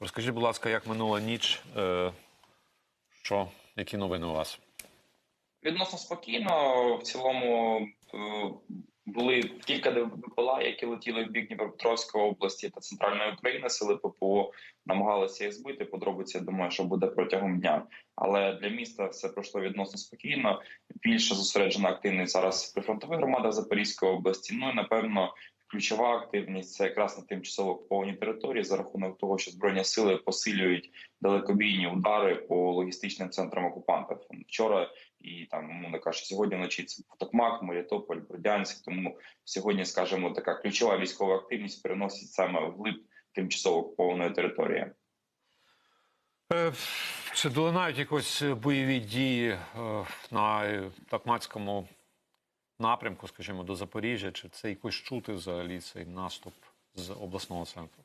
Розкажіть, будь ласка, як минула ніч? Е, що, які новини у вас? Відносно спокійно. В цілому е, були кілька БПЛА, які летіли в бік Дніпропетровської області та центральної України. Сили ППО намагалися їх збити. Подробиці думаю, що буде протягом дня. Але для міста все пройшло відносно спокійно. Більше зосереджена активність зараз при фронтових громадах Запорізької області. Ну і напевно. Ключова активність це якраз на тимчасово окупованій території за рахунок того, що збройні сили посилюють далекобійні удари по логістичним центрам окупантів. Вчора і там умовно кажучи, сьогодні вночі це Токмак, Мелітополь, Бердянськ. Тому сьогодні, скажімо, така ключова військова активність переносить саме вглиб тимчасово окупованої території. Е, чи долинають якось бойові дії е, на Такмацькому напрямку, скажімо, до Запоріжжя? Чи це якось чути взагалі цей наступ з обласного центру?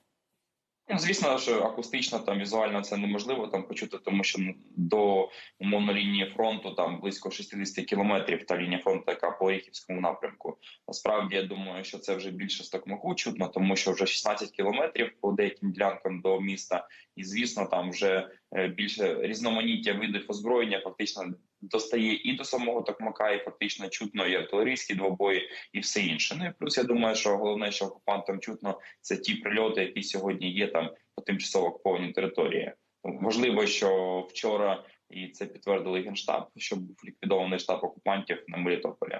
Ну, звісно, що акустично там візуально це неможливо там почути, тому що ну, до умовно лінії фронту там близько 60 кілометрів та лінія фронту, яка по Оріхівському напрямку. Насправді я думаю, що це вже більше з Токмаку чутно, тому що вже 16 кілометрів по деяким ділянкам до міста, і звісно, там вже е, більше різноманіття видів озброєння фактично достає і до самого Токмака, і фактично чутно і артилерійські двобої, і все інше. Ну і плюс я думаю, що головне, що окупантам чутно, це ті прильоти, які сьогодні є там по тимчасово окупованій території. Можливо, що вчора і це підтвердили генштаб, що був ліквідований штаб окупантів на Мелітополі.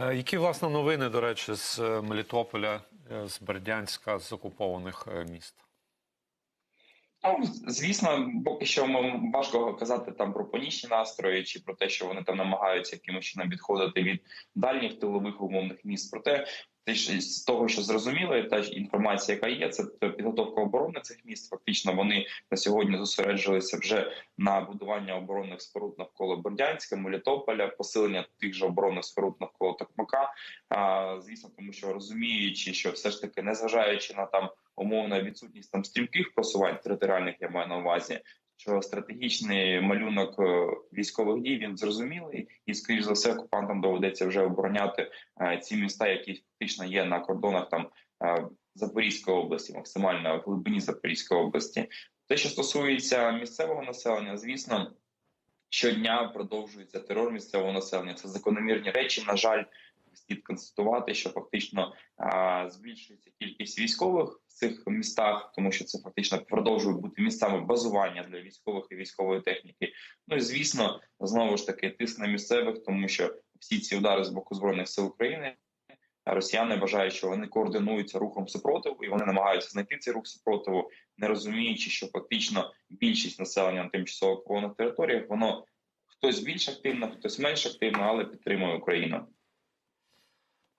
Е, Які власне новини, до речі, з е, Мелітополя, е, з Бердянська, з окупованих міст? Ну, звісно, поки що ми важко казати там про панічні настрої чи про те, що вони там намагаються якимось чином відходити від дальніх тилових умовних міст. Проте з того, що зрозуміло, і та інформація, яка є, це підготовка оборони цих міст. Фактично вони на сьогодні зосереджувалися вже на будування оборонних споруд навколо Бердянська, Мелітополя, посилення тих же оборонних споруд навколо Токмака. А, звісно, тому що розуміючи, що все ж таки, незважаючи на там умовна відсутність там стрімких просувань територіальних, я маю на увазі. Що стратегічний малюнок е, військових дій він зрозумілий, і скоріш за все окупантам доведеться вже обороняти е, ці міста, які фактично є на кордонах там е, Запорізької області, максимально в глибині Запорізької області. Те, що стосується місцевого населення, звісно, щодня продовжується терор місцевого населення. Це закономірні речі. На жаль, слід констатувати, що фактично збільшується кількість військових в цих містах, тому що це фактично продовжує бути місцями базування для військових і військової техніки. Ну і звісно, знову ж таки тиск на місцевих, тому що всі ці удари з боку збройних сил України. Росіяни вважають, що вони координуються рухом супротиву, і вони намагаються знайти цей рух супротиву, не розуміючи, що фактично більшість населення на тимчасово окупованих територіях воно хтось більш активно, хтось менш активно, але підтримує Україну.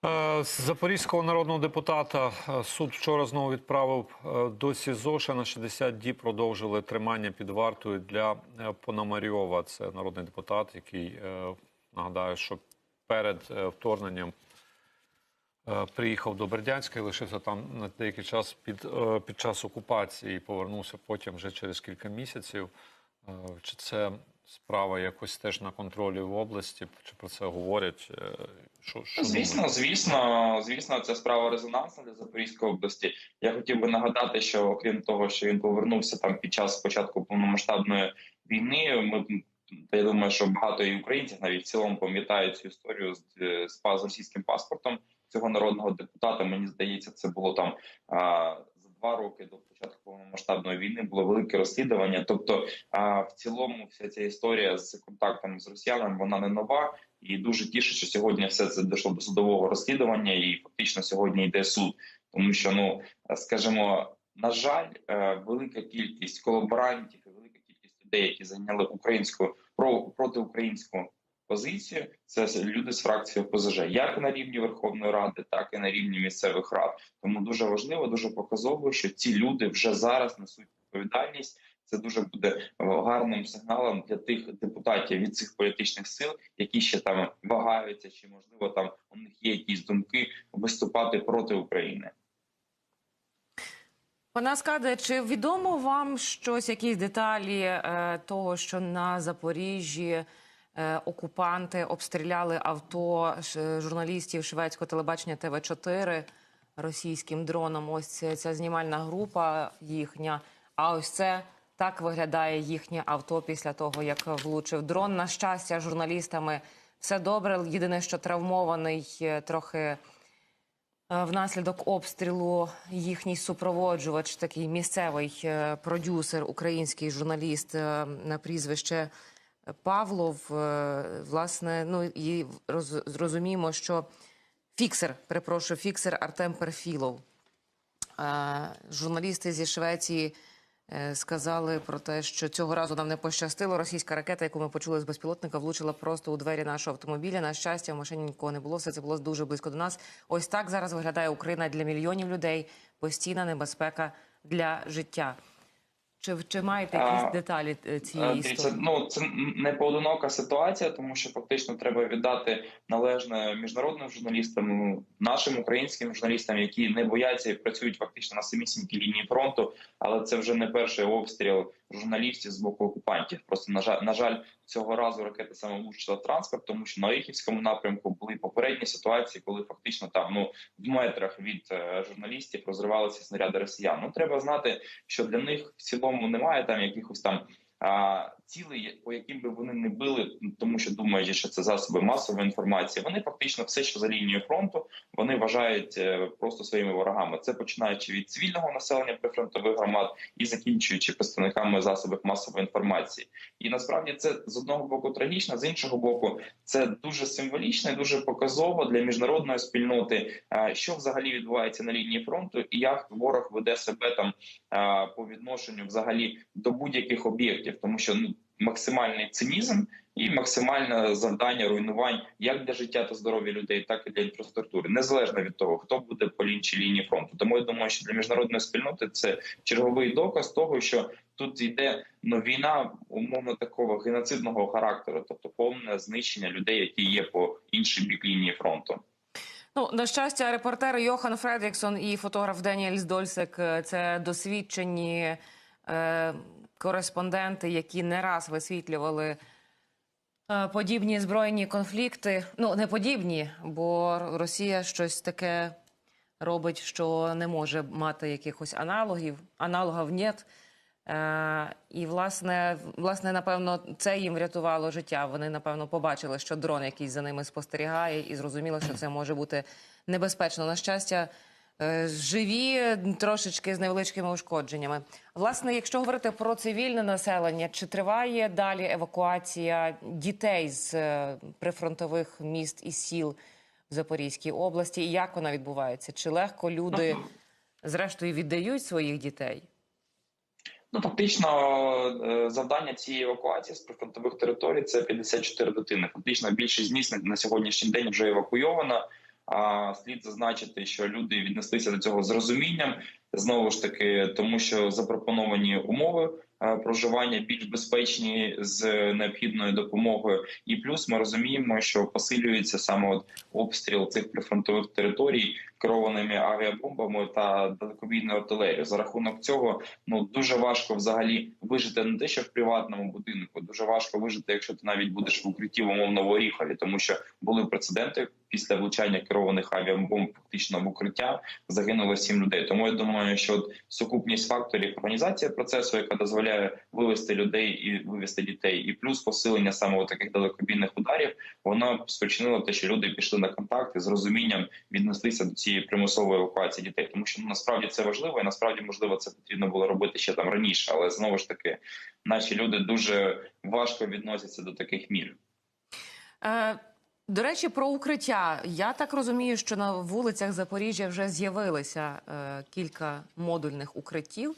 Е, Запорізького народного депутата е, суд вчора знову відправив е, до СІЗО. Ще на 60 діб продовжили тримання під вартою для Пономарьова. Це народний депутат, який нагадаю, що перед вторгненням приїхав до Бердянська і лишився там на деякий час під, під час окупації і повернувся потім вже через кілька місяців. Чи це справа якось теж на контролі в області? Чи про це говорять? Е, Що, що Звісно, думаєте? звісно, звісно, це справа резонансна для Запорізької області. Я хотів би нагадати, що окрім того, що він повернувся там під час початку повномасштабної війни, ми та я думаю, що багато і українців навіть в цілому пам'ятають цю історію з, з, з російським паспортом цього народного депутата. Мені здається, це було там два роки до початку повномасштабної війни було велике розслідування. Тобто, а, в цілому, вся ця історія з контактами з росіянами вона не нова. І дуже тішить, що сьогодні все це дійшло до судового розслідування, і фактично сьогодні йде суд, тому що ну скажімо, на жаль, е, велика кількість колаборантів і велика кількість людей, які зайняли українську про протиукраїнську позицію, це люди з фракції ОПЗЖ, як на рівні Верховної Ради, так і на рівні місцевих рад. Тому дуже важливо, дуже показово, що ці люди вже зараз несуть відповідальність. Це дуже буде е, гарним сигналом для тих депутатів від цих політичних сил, які ще там вагаються, чи можливо там у них є якісь думки виступати проти України. Пане Аскаде, чи відомо вам щось, якісь деталі е, того, що на Запоріжжі окупанти обстріляли авто журналістів шведського телебачення ТВ 4 російським дроном. Ось ця, знімальна група їхня. А ось це так виглядає їхнє авто після того, як влучив дрон. На щастя, журналістами все добре. Єдине, що травмований е, трохи. е, Внаслідок обстрілу їхній супроводжувач, такий місцевий е, продюсер, український журналіст е, на прізвище Павлов. е, Власне, ну і роз- зрозуміємо, що фіксер, перепрошую, фіксер Артем Перфілов. Журналісти зі Швеції е, сказали про те, що цього разу нам не пощастило. Російська ракета, яку ми почули з безпілотника, влучила просто у двері нашого автомобіля. На щастя, в машині нікого не було. Все це було дуже близько до нас. Ось так зараз виглядає Україна для мільйонів людей. Постійна небезпека для життя. Чи, чи маєте якісь А, деталі е, Е, цієї історії? Це, ну це не поодинока ситуація, тому що фактично треба віддати належне міжнародним журналістам, нашим українським журналістам, які не бояться і працюють фактично на самісінькій лінії фронту. Але це вже не перший обстріл журналістів з боку окупантів. Просто на жаль, на жаль, цього разу ракета саме влучила транспорт, тому що на Оріхівському напрямку були попередні ситуації, коли фактично там ну в метрах від е, журналістів розривалися снаряди росіян. Ну треба знати, що для них в цілому немає там якихось там. Цілей, по яким би вони не били, тому що думають, що це засоби масової інформації. Вони фактично все, що за лінією фронту, вони вважають е, просто своїми ворогами. Це починаючи від цивільного населення прифронтових громад і закінчуючи представниками засобів масової інформації. І насправді це з одного боку трагічно, з іншого боку, це дуже символічно, і дуже показово для міжнародної спільноти, е, що взагалі відбувається на лінії фронту, і як ворог веде себе там е, по відношенню взагалі до будь-яких об'єктів, тому що ну максимальний цинізм і максимальне завдання руйнувань як для життя та здоров'я людей, так і для інфраструктури, незалежно від того, хто буде по іншій лінії фронту. Тому я думаю, що для міжнародної спільноти це черговий доказ того, що тут йде ну, війна умовно такого геноцидного характеру, тобто повне знищення людей, які є по іншій бік лінії фронту. Ну, на щастя, репортер Йохан Фредріксон і фотограф Деніель Здольсек – це досвідчені е, кореспонденти, які не раз висвітлювали е, подібні збройні конфлікти. Ну, не подібні, бо Росія щось таке робить, що не може мати якихось аналогів. Аналогів нет. Е, і власне, власне, напевно, це їм врятувало життя. Вони напевно побачили, що дрон якийсь за ними спостерігає, і зрозуміли, що це може бути небезпечно. На щастя, живі трошечки з невеличкими ушкодженнями. Власне, якщо говорити про цивільне населення, чи триває далі евакуація дітей з е, прифронтових міст і сіл в Запорізькій області? І як вона відбувається? Чи легко люди зрештою віддають своїх дітей? Ну, фактично, е, завдання цієї евакуації з прифронтових територій це 54 дитини. Фактично, більшість міст на- на сьогоднішній день вже евакуйована. А слід зазначити, що люди віднеслися до цього з розумінням. Знову ж таки, тому що запропоновані умови проживання більш безпечні з необхідною допомогою. І плюс ми розуміємо, що посилюється саме от обстріл цих прифронтових територій керованими авіабомбами та далекобійною артилерією. За рахунок цього ну дуже важко взагалі вижити не те, що в приватному будинку, дуже важко вижити, якщо ти навіть будеш в укритті в умовно Оріхові, тому що були прецеденти після влучання керованих авіабомб фактично в укриття загинуло сім людей. Тому я думаю, що от сукупність факторів організація процесу, яка дозволяє вивести людей і вивести дітей, і плюс посилення саме таких далекобійних ударів, воно спричинило те, що люди пішли на контакти з розумінням віднеслися до цієї примусової евакуації дітей, тому що ну, насправді це важливо, і насправді можливо це потрібно було робити ще там раніше, але знову ж таки, наші люди дуже важко відносяться до таких мір. Е, до речі, про укриття. Я так розумію, що на вулицях Запоріжжя вже з'явилися е, кілька модульних укриттів.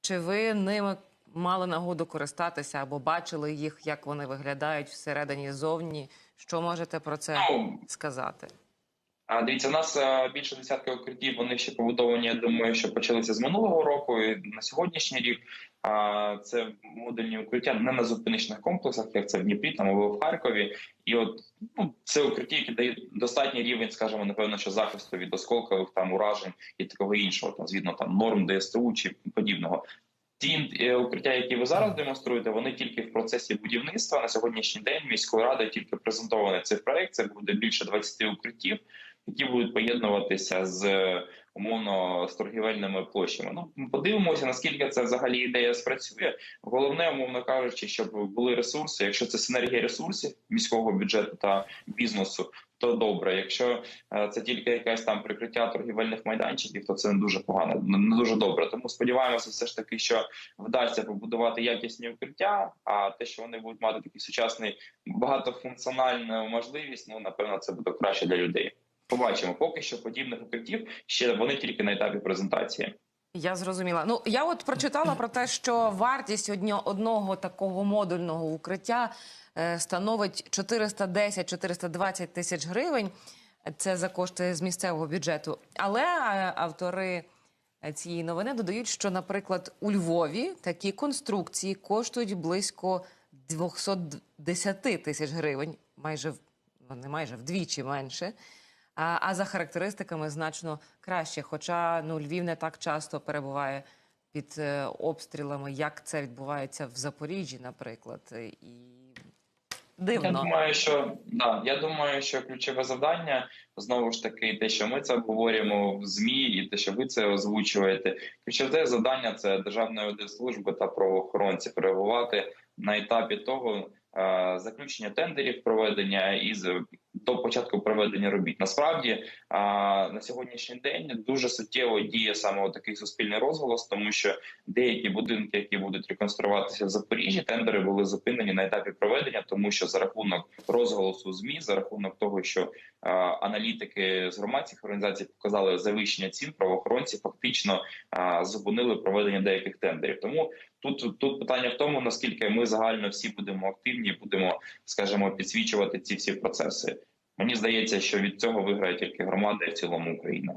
Чи ви ними мали нагоду користатися або бачили їх, як вони виглядають всередині зовні? Що можете про це Ну, сказати? А дивіться, у нас е, більше десятка укриттів. Вони ще побудовані. Я думаю, що почалися з минулого року і на сьогоднішній рік. Це модульні укриття не на зупиничних комплексах, як це в Дніпрі, там або в Харкові. І от ну це укриття, які дають достатній рівень, скажімо, напевно, що захисту від осколкових там уражень і такого іншого, там згідно там норм ДСТУ чи подібного. Ті е, укриття, які ви зараз демонструєте, вони тільки в процесі будівництва на сьогоднішній день міською радою тільки презентований цей проект. Це буде більше 20 укриттів, які будуть поєднуватися з умовно з торгівельними площами. Ну подивимося, наскільки це взагалі ідея спрацює. Головне, умовно кажучи, щоб були ресурси. Якщо це синергія ресурсів міського бюджету та бізнесу, то добре. Якщо е, це тільки якесь там прикриття торгівельних майданчиків, то це не дуже погано, не дуже добре. Тому сподіваємося, все ж таки, що вдасться побудувати якісні укриття. А те, що вони будуть мати такий сучасний багатофункціональну можливість, ну напевно, це буде краще для людей. Побачимо, поки що подібних укриттів ще вони тільки на етапі презентації. Я зрозуміла. Ну я от прочитала про те, що вартість одного такого модульного укриття е, становить 410-420 тисяч гривень. Це за кошти з місцевого бюджету. Але е, автори е, цієї новини додають, що, наприклад, у Львові такі конструкції коштують близько 210 тисяч гривень, майже ну, не майже вдвічі менше. А, за характеристиками значно краще. Хоча ну, Львів не так часто перебуває під е, обстрілами, як це відбувається в Запоріжжі, наприклад. І Я дивно. думаю, що да, я думаю, що ключове завдання знову ж таки, те, що ми це обговорюємо в змі, і те, що ви це озвучуєте. Ключове завдання це державної аудитслужби та правоохоронців реагувати на етапі того е, заключення тендерів, проведення і до початку проведення робіт. Насправді на сьогоднішній день дуже суттєво діє саме такий суспільний розголос, тому що деякі будинки, які будуть реконструюватися в Запоріжжі, тендери були зупинені на етапі проведення, тому що за рахунок розголосу змі, за рахунок того, що аналітики з громадських організацій показали завищення цін, правоохоронці фактично зупинили проведення деяких тендерів. Тому тут тут питання в тому, наскільки ми загально всі будемо активні, будемо, скажімо, підсвічувати ці всі процеси. Мені здається, що від цього виграє тільки громада і в цілому Україна.